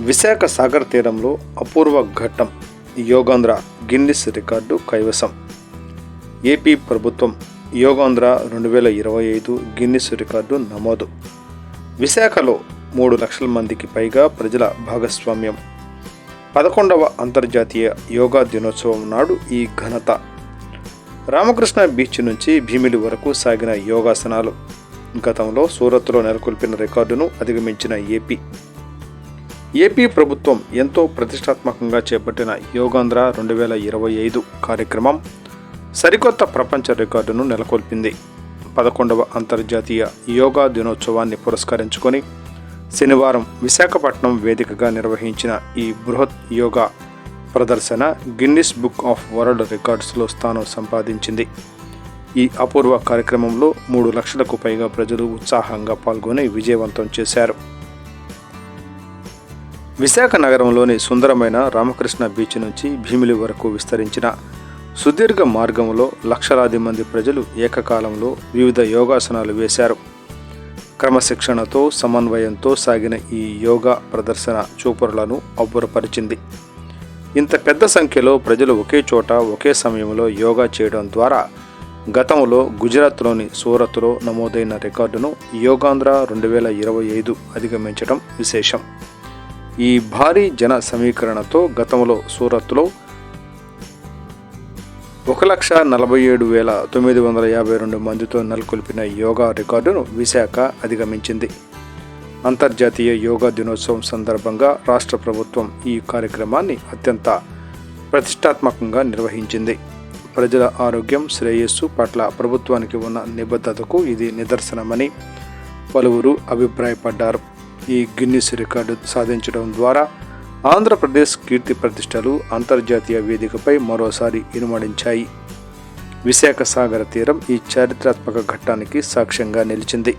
విశాఖ సాగర్ తీరంలో అపూర్వ ఘట్టం యోగాంధ్ర గిన్నిస్ రికార్డు కైవసం. ఏపీ ప్రభుత్వం యోగాంధ్ర రెండు వేల ఇరవై ఐదు గిన్నిస్ రికార్డు నమోదు. విశాఖలో మూడు లక్షల మందికి పైగా ప్రజల భాగస్వామ్యం. పదకొండవ అంతర్జాతీయ యోగా దినోత్సవం నాడు ఈ ఘనత. రామకృష్ణ బీచ్ నుంచి భీమిలి వరకు సాగిన యోగాసనాలు. గతంలో సూరత్లో నెలకొల్పిన రికార్డును అధిగమించిన ఏపీ ఏపీ ప్రభుత్వం ఎంతో ప్రతిష్టాత్మకంగా చేపట్టిన యోగాంధ్ర రెండు వేల ఇరవై ఐదు కార్యక్రమం సరికొత్త ప్రపంచ రికార్డును నెలకొల్పింది. పదకొండవ అంతర్జాతీయ యోగా దినోత్సవాన్ని పురస్కరించుకొని శనివారం విశాఖపట్నం వేదికగా నిర్వహించిన ఈ బృహత్ యోగా ప్రదర్శన గిన్నిస్ బుక్ ఆఫ్ వరల్డ్ రికార్డ్స్లో స్థానం సంపాదించింది. ఈ అపూర్వ కార్యక్రమంలో మూడు లక్షలకు పైగా ప్రజలు ఉత్సాహంగా పాల్గొని విజయవంతం చేశారు. విశాఖ నగరంలోని సుందరమైన రామకృష్ణ బీచ్ నుంచి భీమిలి వరకు విస్తరించిన సుదీర్ఘ మార్గంలో లక్షలాది మంది ప్రజలు ఏకకాలంలో వివిధ యోగాసనాలు వేశారు. క్రమశిక్షణతో సమన్వయంతో సాగిన ఈ యోగా ప్రదర్శన చూపరులను అబ్బురపరిచింది. ఇంత పెద్ద సంఖ్యలో ప్రజలు ఒకే చోట ఒకే సమయంలో యోగా చేయడం ద్వారా గతంలో గుజరాత్లోని సూరత్లో నమోదైన రికార్డును యోగాంధ్ర రెండు వేల ఇరవై ఐదు అధిగమించడం విశేషం. ఈ భారీ జన సమీకరణతో గతంలో సూరత్లో ఒక లక్ష నలభై ఏడు వేల తొమ్మిది వందల యాభై రెండు మందితో నెలకొల్పిన యోగా రికార్డును విశాఖ అధిగమించింది. అంతర్జాతీయ యోగా దినోత్సవం సందర్భంగా రాష్ట్ర ప్రభుత్వం ఈ కార్యక్రమాన్ని అత్యంత ప్రతిష్టాత్మకంగా నిర్వహించింది. ప్రజల ఆరోగ్యం శ్రేయస్సు పట్ల ప్రభుత్వానికి ఉన్న నిబద్ధతకు ఇది నిదర్శనమని పలువురు అభిప్రాయపడ్డారు. ఈ గిన్నిస్ రికార్డు సాధించడం ద్వారా ఆంధ్రప్రదేశ్ కీర్తి ప్రతిష్టలు అంతర్జాతీయ వేదికపై మరోసారి ఇనుమడించాయి. విశాఖ సాగర తీరం ఈ చారిత్రాత్మక ఘట్టానికి సాక్ష్యంగా నిలిచింది.